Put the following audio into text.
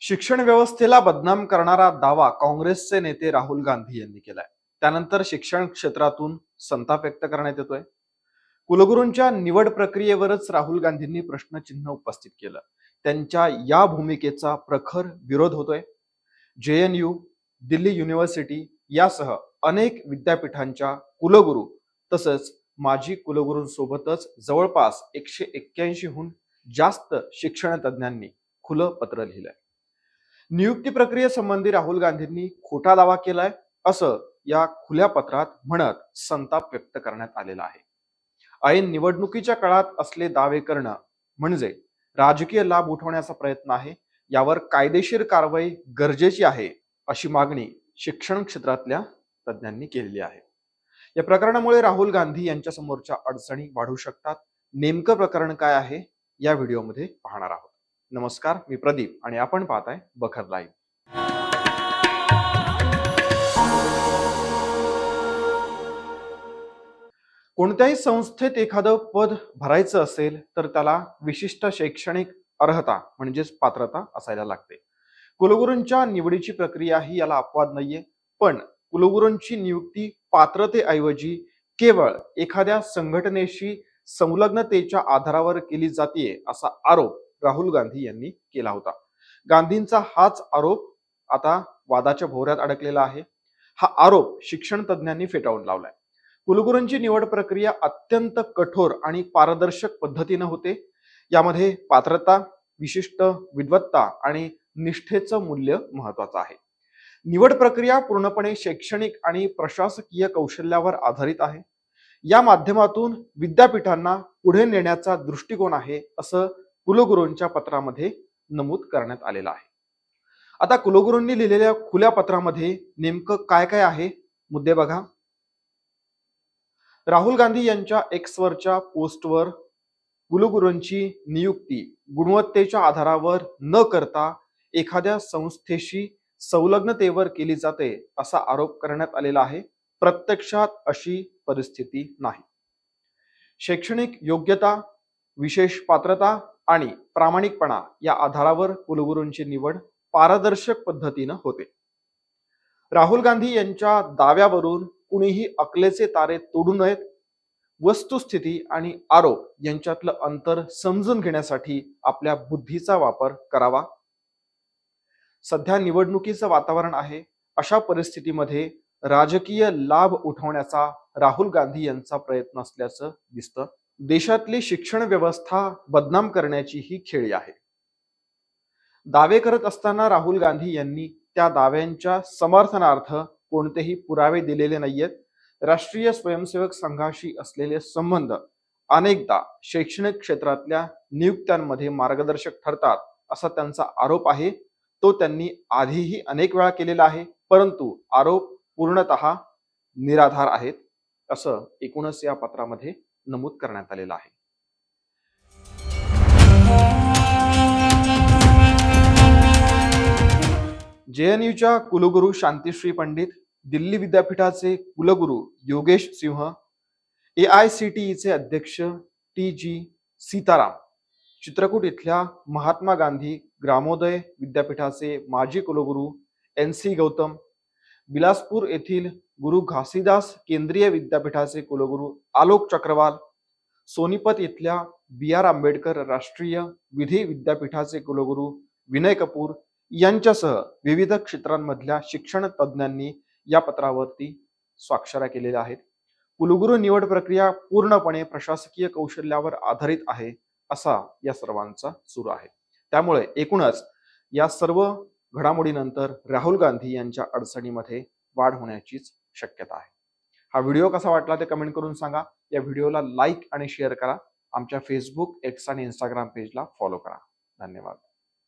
शिक्षण व्यवस्थेला बदनाम करणारा दावा काँग्रेसचे नेते राहुल गांधी यांनी केलाय. त्यानंतर शिक्षण क्षेत्रातून संताप व्यक्त करण्यात येतोय. कुलगुरूंच्या निवड प्रक्रियेवरच राहुल गांधींनी प्रश्नचिन्ह उपस्थित केलं. त्यांच्या या भूमिकेचा प्रखर विरोध होतोय. जे एन यू दिल्ली युनिव्हर्सिटी यासह अनेक विद्यापीठांच्या कुलगुरू तसंच माजी कुलगुरूंसोबतच जवळपास एकशे एक्क्याऐंशीहून जास्त शिक्षण तज्ज्ञांनी खुलं पत्र लिहिलंय. नियुक्ती प्रक्रियेसंबंधी राहुल गांधींनी खोटा दावा केलाय असं या खुल्या पत्रात म्हणत संताप व्यक्त करण्यात आलेला आहे. ऐन निवडणुकीच्या काळात असले दावे करणं म्हणजे राजकीय लाभ उठवण्याचा प्रयत्न आहे यावर कायदेशीर कारवाई गरजेची आहे अशी मागणी शिक्षण क्षेत्रातल्या तज्ज्ञांनी केलेली आहे. या प्रकरणामुळे राहुल गांधी यांच्या समोरच्या अडचणी वाढू शकतात. नेमकं प्रकरण काय आहे या व्हिडिओमध्ये पाहणार आहोत. नमस्कार मी प्रदीप आणि आपण पाहताय बखर लाईव्ह कोणत्याही संस्थेत एखादं पद भरायचं असेल तर त्याला विशिष्ट शैक्षणिक अर्हता म्हणजेच पात्रता असायला लागते. कुलगुरूंच्या निवडीची प्रक्रिया ही याला अपवाद नाहीये पण कुलगुरूंची नियुक्ती पात्रतेऐवजी केवळ एखाद्या संघटनेशी संलग्नतेच्या आधारावर केली जाते असा आरोप राहुल गांधी यांनी केला होता. गांधींचा हाच आरोप आता वादाच्या भोवऱ्यात अडकलेला आहे. हा आरोप शिक्षण तज्ज्ञांनी फेटाळून लावलाय. कुलगुरूंची निवड प्रक्रिया अत्यंत कठोर आणि पारदर्शक पद्धतीनं होते. यामध्ये पात्रता विशिष्ट विद्वत्ता आणि निष्ठेचं मूल्य महत्वाचं आहे. निवड प्रक्रिया पूर्णपणे शैक्षणिक आणि प्रशासकीय कौशल्यावर आधारित आहे. या माध्यमातून विद्यापीठांना पुढे नेण्याचा दृष्टिकोन आहे असं कुलगुरूंच्या पत्रामध्ये नमूद करण्यात आलेलं आहे. आता कुलगुरूंनी लिहिलेल्या खुल्या पत्रामध्ये नेमकं काय काय आहे? मुद्दे बघा. राहुल गांधी यांच्या एक्सवरच्या पोस्टवर कुलगुरूंची नियुक्ती गुणवत्तेच्या आधारावर न करता एखाद्या संस्थेशी संलग्नतेवर केली जाते असा आरोप करण्यात आलेला आहे. प्रत्यक्षात अशी परिस्थिती नाही. शैक्षणिक योग्यता विशेष पात्रता आणि प्रामाणिकपणा या आधारावर कुलगुरूंची निवड पारदर्शक पद्धतीनं होते. राहुल गांधी यांच्या दाव्यावरून कुणीही अकलेचे तारे तोडू नयेत वस्तुस्थिती आणि आरोप यांच्यातलं अंतर समजून घेण्यासाठी आपल्या बुद्धीचा वापर करावा. सध्या निवडणुकीचं वातावरण आहे अशा परिस्थितीमध्ये राजकीय लाभ उठवण्याचा राहुल गांधी यांचा प्रयत्न असल्याचं दिसतं. देशातली शिक्षण व्यवस्था बदनाम करण्याची ही खेळी आहे. दावे करत असताना राहुल गांधी यांनी त्या दाव्यांच्या समर्थनार्थ कोणतेही पुरावे दिलेले नाहीयेत. राष्ट्रीय स्वयंसेवक संघाशी असलेले संबंध अनेकदा शैक्षणिक क्षेत्रातल्या नियुक्त्यांमध्ये मार्गदर्शक ठरतात असा त्यांचा आरोप आहे. तो त्यांनी आधीही अनेक वेळा केलेला आहे परंतु आरोप पूर्णत निराधार आहेत असं एकूणच या पत्रामध्ये नमूद करण्यात आलेला आहे. जेएनयूच्या कुलगुरू शांतिश्री पंडित दिल्ली विद्यापीठाचे कुलगुरू Yogesh Singh A I C T ईचे अध्यक्ष टी जी सीताराम चित्रकूट इथल्या महात्मा गांधी ग्रामोदय विद्यापीठाचे माजी कुलगुरू एन सी गौतम बिलासपूर येथील गुरु घासीदास केंद्रीय विद्यापीठाचे कुलगुरू आलोक चक्रवाल सोनीपत इथल्या बी आर आंबेडकर राष्ट्रीय विधी विद्यापीठाचे कुलगुरू विनय कपूर यांच्यासह विविध क्षेत्रांमधल्या शिक्षण तज्ज्ञांनी या पत्रावरती स्वाक्षऱ्या केलेल्या आहेत. कुलगुरू निवड प्रक्रिया पूर्णपणे प्रशासकीय कौशल्यावर आधारित आहे असा या सर्वांचा सूर आहे. त्यामुळे एकूणच या सर्व घडामोडीनंतर राहुल गांधी यांच्या अडचणीमध्ये वाढ होण्याचीच शक्यता आहे. हा व्हिडिओ कसा वाटला ते कमेंट करून सांगा. या व्हिडिओला लाईक आणि शेअर करा. आमच्या फेसबुक एक्स आणि इंस्टाग्राम पेजला फॉलो करा. धन्यवाद.